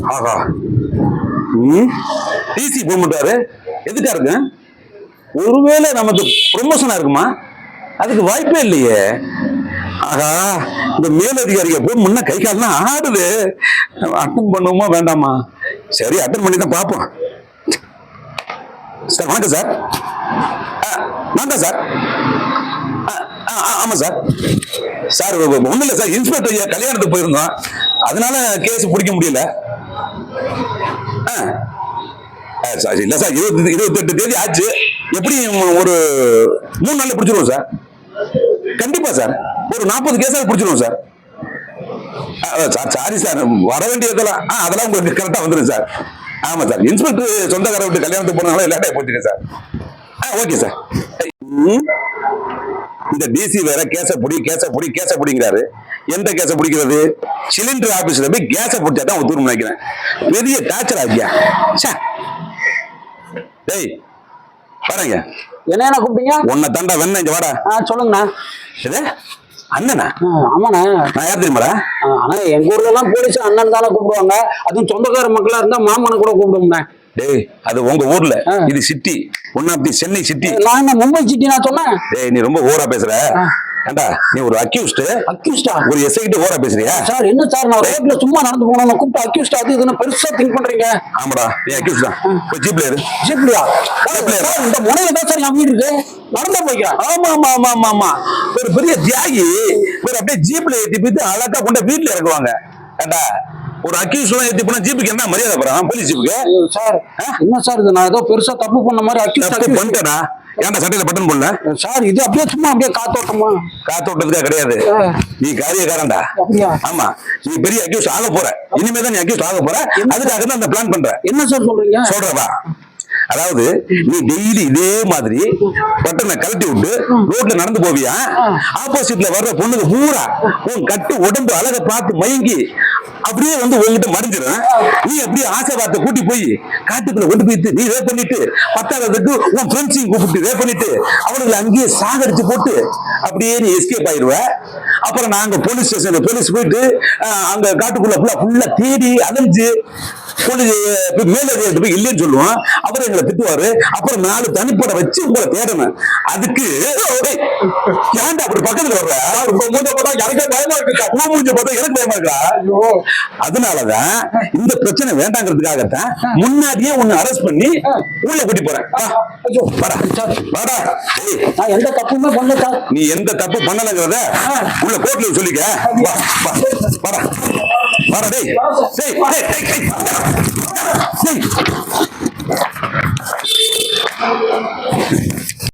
ஆஹா. DC phone பண்றாரு எதுக்கா இருக்கு? ஒருவேளை நமக்கு ப்ரொமோஷனா இருக்குமா? அதுக்கு வாய்ப்பே இல்லையே. ஆகா இந்த மேலதிகாரிக போன் முன்ன கை கால்லாம் ஆடுது. அட்டன் பண்ணுவோமா வேண்டாமா? சரி அட்டன் பண்ணி தான் பார்ப்போம். சார் வணக்கம் சார். நான் தான் சார். ஆ, ஆ, ஆ, ஆமா சார். சார் ஒன்றும் இல்லை சார். இன்ஸ்பெக்டர் ஐயா கல்யாணத்துக்கு போயிருந்தோம். அதனால கேஸ் பிடிக்க முடியல. இல்லை சார் இருபத்தி இருபத்தெட்டு தேதி ஆச்சு. எப்படியும் ஒரு மூணு நாள்ல பிடிச்சிருவோம் சார்? கண்டிப்பா சார். ஒரு நாற்பது கேஸாக பிடிச்சிருவோம் சார். Sir sorry sir. வர வேண்டியதெல்லாம் ஆ அதெல்லாம் உங்களுக்கு கரெக்டாக வந்துடும் சார். ஆமாம் சார். இன்ஸ்பெக்டர் சொந்தக்கார விட்டு கல்யாணத்துக்கு போனாலும் எல்லாத்தையும் போச்சுங்க சார். ஆ ஓகே சார். இந்த டிசி வேற கேச புடி கேச புடி கேச புடிங்கிறாரு. எந்த கேச பிடிக்கிறது? சிலிண்டர் ஆபீஸ்ல போய் கேஸ பிடிச்சா தான் ஒத்துரும் நினைக்கிறேன். பெரிய டார்ச்சர் ஆகியா. டேய் வரங்க என்ன கூப்பிட்டீங்க? உன்னை தாண்டா வெண்ண இங்க வாடா. சொல்லுங்கண்ணா. அண்ணனா? ஆமாண்ணே நான் யார் தெரியுமாடா? ஆனா எங்க ஊர்ல எல்லாம் போலீஸ் அண்ணன் தானே கூப்பிடுவாங்க. அதுவும் சொந்தக்கார மக்களா இருந்தா மாமனை கூட கூப்பிடுவோம்ண்ணே. டேய் அது உங்க ஊர்ல. இது city. One of the Chennai city. நான் என்ன மும்பை சிட்டி நான் சொன்னேன்? டேய் நீ ரொம்ப ஓவரா பேசுற. ஏண்டா நீ ஒரு அக்யூஸ்ட் அக்யூஸ்டா ஒரு எஸ்ஐ கிட்ட ஓவரா பேசுறியா? சார் என்ன சார் நான் ரோட்ல சும்மா நடந்து போனோம் கூப்பிட்டு அக்யூஸ்ட் அது இதுன்னு பெருசா திங்க் பண்றீங்க. ஆமாடா நீ அக்யூஸ்ட் தான். போய் ஜீப்ல ஏறு ஜிப்லியா இந்த முனையில தான் சார் என் வீடு இருக்கு. நடந்து போய்க்கிறேன் ஆமா ஆமா ஆமா ஆமா ஆமா. ஒரு பெரிய தியாகி ஒரு அப்படியே ஜீப்ல ஏத்தி போயிட்டு அழகா கொண்டு வீட்டுல இறக்குவாங்க. ஏண்டா ஒரு அக்யூஸ் ஏத்தி போனா ஜீப்புக்கு என்ன மரியாதை போறான்? போலீஸ் ஜீப்புக்கு சார் என்ன சார் இது? நான் ஏதோ பெருசா தப்பு பண்ண மாதிரி அக்யூஸ்ட் தப்பு பண்ணிட்டடா ஏன்டா சட்டையில பட்டன் போடல? சார் இது அப்படியே சும்மா அப்படியே காத்தோட்டமா? காத்தோட்டதுக்கா கிடையாது. நீ காரியக்காரன்டா. ஆமா. நீ பெரிய அக்யூஸ் ஆக போற. இனிமே தான் நீ அக்யூஸ் ஆக போற. அதுக்காக தான் அந்த பிளான் பண்ற. என்ன சார் சொல்றீங்க? சொல்றவா? அதாவது நீ டெய்லி இதே மாதிரி பட்டனை கழட்டி விட்டு ரோட்ல நடந்து போவியா? ஆப்போசிட்ல வர்ற பொண்ணுக்கு பூரா உன் கட்டு உடம்பு அழக பார்த்து மயங்கி அப்படியே வந்து உங்ககிட்ட மறைஞ்சிடும் நீ அப்படியே ஆசை கூட்டி போய் காட்டுக்குள்ள கொண்டு போயிட்டு நீ ரேப் பண்ணிட்டு பத்தாவதுக்கு உன் ஃப்ரெண்ட்ஸையும் கூப்பிட்டு ரேப் பண்ணிட்டு அவனுங்களை அங்கேயே சாகடிச்சு போட்டு அப்படியே நீ எஸ்கேப் ஆயிடுவ. அப்புறம் நாங்க போலீஸ் ஸ்டேஷன் போலீஸ் போயிட்டு அங்க காட்டுக்குள்ள ஃபுல்லா ஃபுல்லா தேடி அலைஞ்சு போலீஸ் மேலதிகாரி போய் இல்லைன்னு சொல்லுவோம் அவர் எங்களை திட்டுவாரு. அப்புறம் நாலு தனிப்பட வச்சு உங்களை தேடணும். அதுக்கு ஏன்டா அப்படி பக்கத்துல வர்ற? உங்க மூஞ்ச பார்த்தா எனக்கு பயமா இருக்கு உங்க மூஞ்ச பார்த்தா எனக்கு பயமா இருக்கா? அதனாலதான் இந்த பிரச்சனை வேண்டாங்கிறதுக்காகத்தான் முன்னாடியே உன்னை அரெஸ்ட் பண்ணி உள்ள கூட்டி போறேன். எந்த தப்புமே பண்ணல நீ எந்த தப்பு பண்ணலங்கிறத உள்ள கோர்ட்ல சொல்லிக்க வா வா வாடா வாடா டேய்